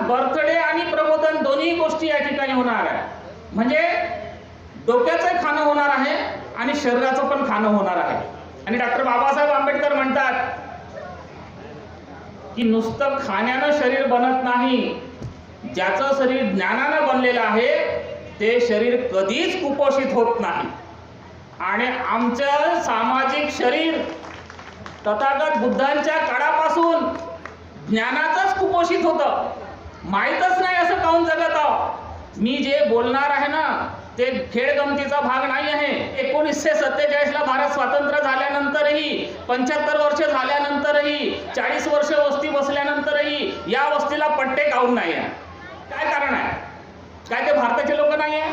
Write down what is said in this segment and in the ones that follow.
Birthday आणि प्रबोधन दोन्ही गोष्टी या ठिकाणी होणार आहे. म्हणजे डोक्याचं खाणं होणार आहे आणि शरीराचं पण खाणं होणार आहे. आणि डॉक्टर बाबासाहेब आंबेडकर म्हणतात की नुसतं खाण्यानं शरीर बनत नाही ज्याचं शरीर ज्ञानानं बनलेलं आहे ते शरीर कधीच कुपोषित होत नाही. आणि आमचं सामाजिक शरीर तथागत बुद्धांच्या काळापासून ज्ञानाचंच कुपोषित होतं. माहीतच नाही असं काऊन जगत आहो? मी जे बोलणार आहे ना ते खेळगमतीचा भाग नाही आहे. एकोणीसशे सत्तेचाळीसला भारत स्वातंत्र्य झाल्यानंतरही पंच्याहत्तर वर्ष झाल्यानंतरही चाळीस वर्ष वस्ती बसल्यानंतरही या वस्तीला पट्टे काऊन नाही आहे? काय कारण आहे? काय ते भारताचे लोक नाही आहे?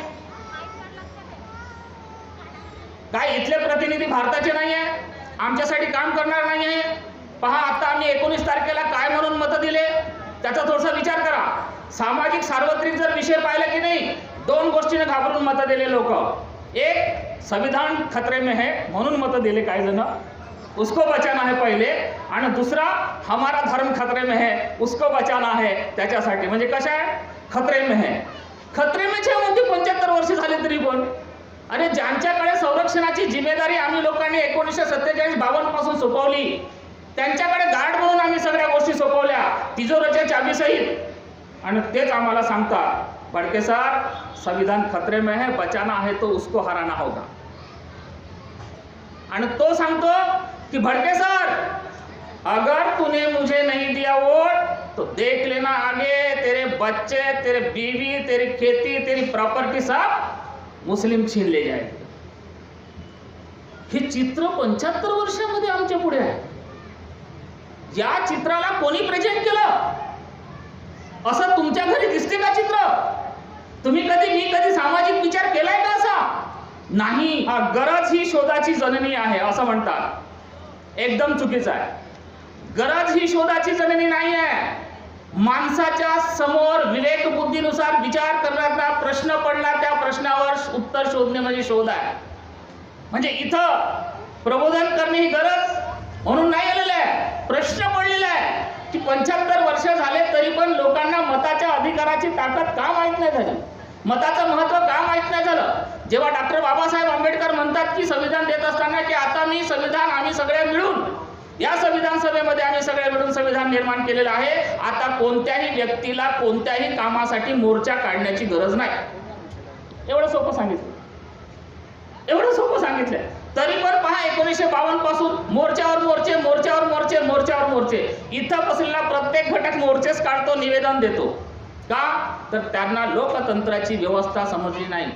काय इथले प्रतिनिधी भारताचे नाही आहे? आमच्यासाठी काम करणार नाही आहे? पहा आता आम्ही एकोणीस तारखेला काय म्हणून मतं दिले त्याचा थोडासा विचार करा सामाजिक सार्वत्रिक जर विषय पाहिला की नाही दोन गोष्टीने घाबरून मतं दिले लोक. एक संविधान खतरे में है म्हणून मतं दिले काही जण. उसको बचाना है पहिले. आणि दुसरा हमारा धर्म खतरे में है उसको बचाना है त्याच्यासाठी. म्हणजे कशा आहे? खतरे में है. खतरे में छे म्हणजे पंच्याहत्तर वर्ष झाले तरी पण. अरे ज्यांच्याकडे संरक्षणाची जिम्मेदारी आम्ही लोकांनी एकोणीसशे सत्तेचाळीस बावन्नपासून सोपवली त्यांच्याकडे गार्ड म्हणून आम्ही सगळ्या गोष्टी सोपवल्या. तिजोरीच्या चाबीसहित आणि तेच आम्हाला सांगतात बडके सर संविधान खतरे में है बचाना है तो उसको हराना होगा. आणि तो सांगतो की भडके सर अगर तूने मुझे नहीं दिया वोट तो देख लेना आगे तेरे बच्चे तेरे बीवी तेरी खेती तेरी प्रॉपर्टी सब मुस्लिम छीन ले जाएंगे. हे चित्र पंच्याहत्तर वर्षामध्ये आमच्या पुढे आहे. या चित्राला कोणी प्रेझेंट केलं? असं तुमच्या घरी दिसते का चित्र तुम्ही कधी मी कधी सामाजिक विचार केलाय का असा? नाही. हा गरज ही शोधाची जननी आहे असं म्हणतात. एकदम चुकीचं आहे. गरज ही शोधाची जननी नाही आहे. माणसाच्या समोर विवेक बुद्धीनुसार विचार करण्याचा प्रश्न पडला त्या प्रश्नावर उत्तर शोधणे म्हणजे शोध आहे. म्हणजे इथं प्रबोधन करणे ही गरज म्हणून नाही आलेलं आहे. प्रश्न पडलेला आहे. की पंच्याहत्तर वर्ष झाले तरी पण लोकांना मताच्या अधिकाराची ताकद का माहीत नाही झाली. मताचं महत्त्व का माहीत नाही झालं? जेव्हा डॉक्टर बाबासाहेब आंबेडकर म्हणतात की संविधान देत असताना की आता मी संविधान आम्ही सगळे मिळून या संविधान सभेमध्ये आम्ही सगळे मिळून संविधान निर्माण केलेलं आहे. आता कोणत्याही व्यक्तीला कोणत्याही कामासाठी मोर्चा काढण्याची गरज नाही. एवढं सोपं सांगितलं. एवढं सोपं सांगितलंय तरी पण पहा एकोणीसशे बावन्नपासून मोर्चावर मोर्चे मोर्चावर मोर्चे मोर्चावर मोर्चे. इथं बसलेला प्रत्येक घटक मोर्चेच काढतो निवेदन देतो. का? तर त्यांना लोकतंत्राची व्यवस्था समजली नाही.